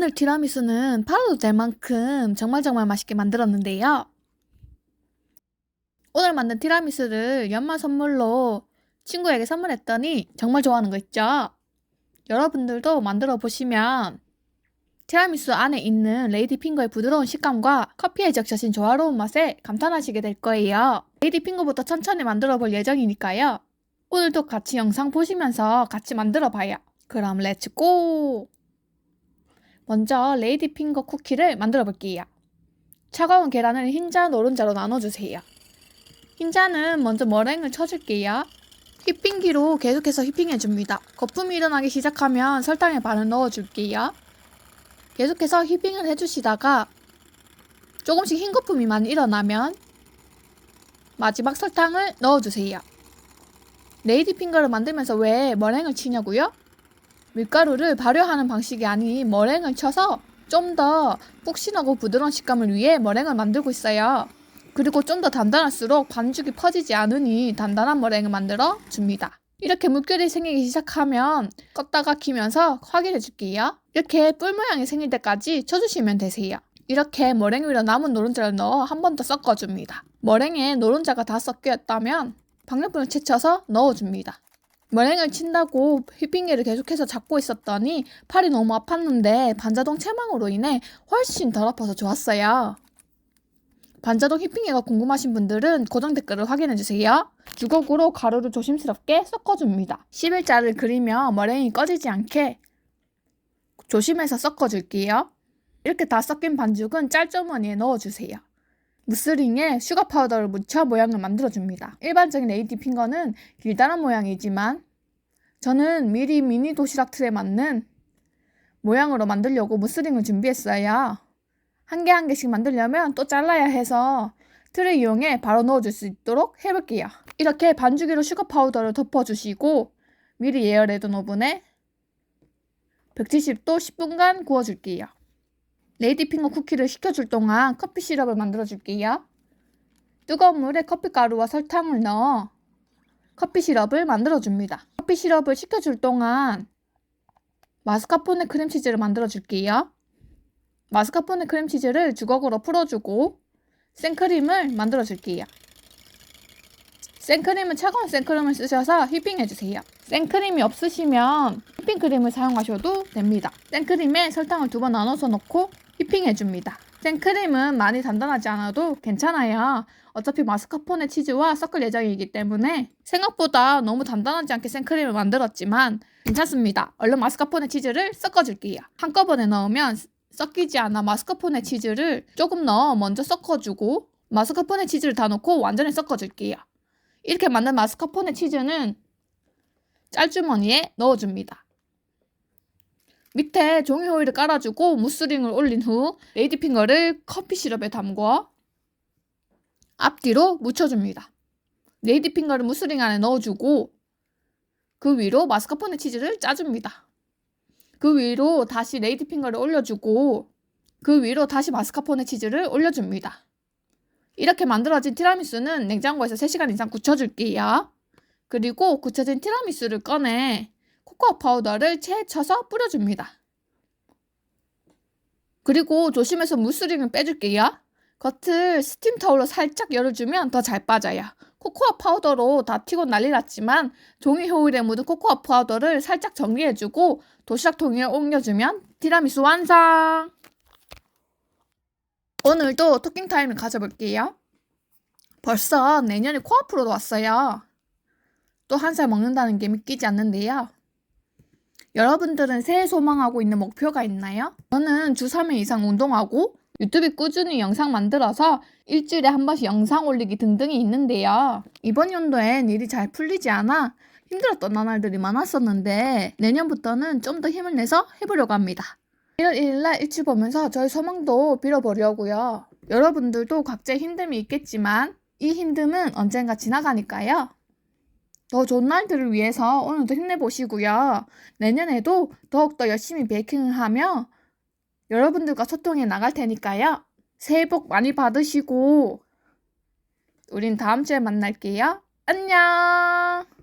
오늘 티라미수는 팔아도 될 만큼 정말 정말 맛있게 만들었는데요. 오늘 만든 티라미수를 연말 선물로 친구에게 선물했더니 정말 좋아하는 거 있죠? 여러분들도 만들어 보시면 티라미수 안에 있는 레이디 핑거의 부드러운 식감과 커피에 적셔진 조화로운 맛에 감탄하시게 될 거예요. 레이디 핑거부터 천천히 만들어 볼 예정이니까요. 오늘도 같이 영상 보시면서 같이 만들어 봐요. 그럼 렛츠고! 먼저 레이디 핑거 쿠키를 만들어 볼게요. 차가운 계란을 흰자, 노른자로 나눠주세요. 흰자는 먼저 머랭을 쳐줄게요. 휘핑기로 계속해서 휘핑해줍니다. 거품이 일어나기 시작하면 설탕의 반을 넣어줄게요. 계속해서 휘핑을 해주시다가 조금씩 흰 거품이 많이 일어나면 마지막 설탕을 넣어주세요. 레이디 핑거를 만들면서 왜 머랭을 치냐고요? 밀가루를 발효하는 방식이 아닌 머랭을 쳐서 좀 더 푹신하고 부드러운 식감을 위해 머랭을 만들고 있어요. 그리고 좀 더 단단할수록 반죽이 퍼지지 않으니 단단한 머랭을 만들어 줍니다. 이렇게 물결이 생기기 시작하면 껐다가 키면서 확인해 줄게요. 이렇게 뿔 모양이 생길 때까지 쳐주시면 되세요. 이렇게 머랭 위로 남은 노른자를 넣어 한 번 더 섞어줍니다. 머랭에 노른자가 다 섞여 있다면 방열분을 채쳐서 넣어줍니다. 머랭을 친다고 휘핑기를 계속해서 잡고 있었더니 팔이 너무 아팠는데 반자동 체망으로 인해 훨씬 덜 아파서 좋았어요. 반자동 휘핑기가 궁금하신 분들은 고정 댓글을 확인해주세요. 주걱으로 가루를 조심스럽게 섞어줍니다. 11자를 그리며 머랭이 꺼지지 않게 조심해서 섞어줄게요. 이렇게 다 섞인 반죽은 짤주머니에 넣어주세요. 무스링에 슈가 파우더를 묻혀 모양을 만들어줍니다. 일반적인 레이디 핑거는 길다란 모양이지만 저는 미리 미니 도시락 틀에 맞는 모양으로 만들려고 무스링을 준비했어요. 한개한 개씩 만들려면 또 잘라야 해서 틀을 이용해 바로 넣어줄 수 있도록 해볼게요. 이렇게 반죽이로 슈가 파우더를 덮어주시고 미리 예열해둔 오븐에 170도 10분간 구워줄게요. 레이디핑거 쿠키를 식혀줄 동안 커피 시럽을 만들어 줄게요. 뜨거운 물에 커피 가루와 설탕을 넣어 커피 시럽을 만들어 줍니다. 커피 시럽을 식혀줄 동안 마스카포네 크림치즈를 만들어 줄게요. 마스카포네 크림치즈를 주걱으로 풀어주고 생크림을 만들어 줄게요. 생크림은 차가운 생크림을 쓰셔서 휘핑해 주세요. 생크림이 없으시면 휘핑크림을 사용하셔도 됩니다. 생크림에 설탕을 두 번 나눠서 넣고 휘핑해 줍니다. 생크림은 많이 단단하지 않아도 괜찮아요. 어차피 마스카포네 치즈와 섞을 예정이기 때문에 생각보다 너무 단단하지 않게 생크림을 만들었지만 괜찮습니다. 얼른 마스카포네 치즈를 섞어줄게요. 한꺼번에 넣으면 섞이지 않아 마스카포네 치즈를 조금 넣어 먼저 섞어주고 마스카포네 치즈를 다 넣고 완전히 섞어줄게요. 이렇게 만든 마스카포네 치즈는 짤주머니에 넣어줍니다. 밑에 종이 호일을 깔아주고 무스링을 올린 후 레이디 핑거를 커피 시럽에 담궈 앞뒤로 묻혀줍니다. 레이디 핑거를 무스링 안에 넣어주고 그 위로 마스카포네 치즈를 짜줍니다. 그 위로 다시 레이디 핑거를 올려주고 그 위로 다시 마스카포네 치즈를 올려줍니다. 이렇게 만들어진 티라미수는 냉장고에서 3시간 이상 굳혀줄게요. 그리고 굳혀진 티라미수를 꺼내 코코아 파우더를 채 쳐서 뿌려줍니다. 그리고 조심해서 무스링을 빼줄게요. 겉을 스팀 타올로 살짝 열어주면 더 잘 빠져요. 코코아 파우더로 다 튀고 난리 났지만 종이 호일에 묻은 코코아 파우더를 살짝 정리해주고 도시락통에 옮겨주면 티라미수 완성! 오늘도 토킹 타임을 가져볼게요. 벌써 내년에 코앞으로 왔어요. 또 한 살 먹는다는 게 믿기지 않는데요. 여러분들은 새해 소망하고 있는 목표가 있나요? 저는 주 3회 이상 운동하고 유튜브 꾸준히 영상 만들어서 일주일에 한 번씩 영상 올리기 등등이 있는데요. 이번 연도엔 일이 잘 풀리지 않아 힘들었던 나날들이 많았었는데 내년부터는 좀 더 힘을 내서 해보려고 합니다. 1월 1일날 일출 보면서 저희 소망도 빌어보려고요. 여러분들도 각자의 힘듦이 있겠지만 이 힘듦은 언젠가 지나가니까요. 더 좋은 날들을 위해서 오늘도 힘내보시고요. 내년에도 더욱더 열심히 베이킹을 하며 여러분들과 소통해 나갈 테니까요. 새해 복 많이 받으시고 우린 다음 주에 만날게요. 안녕!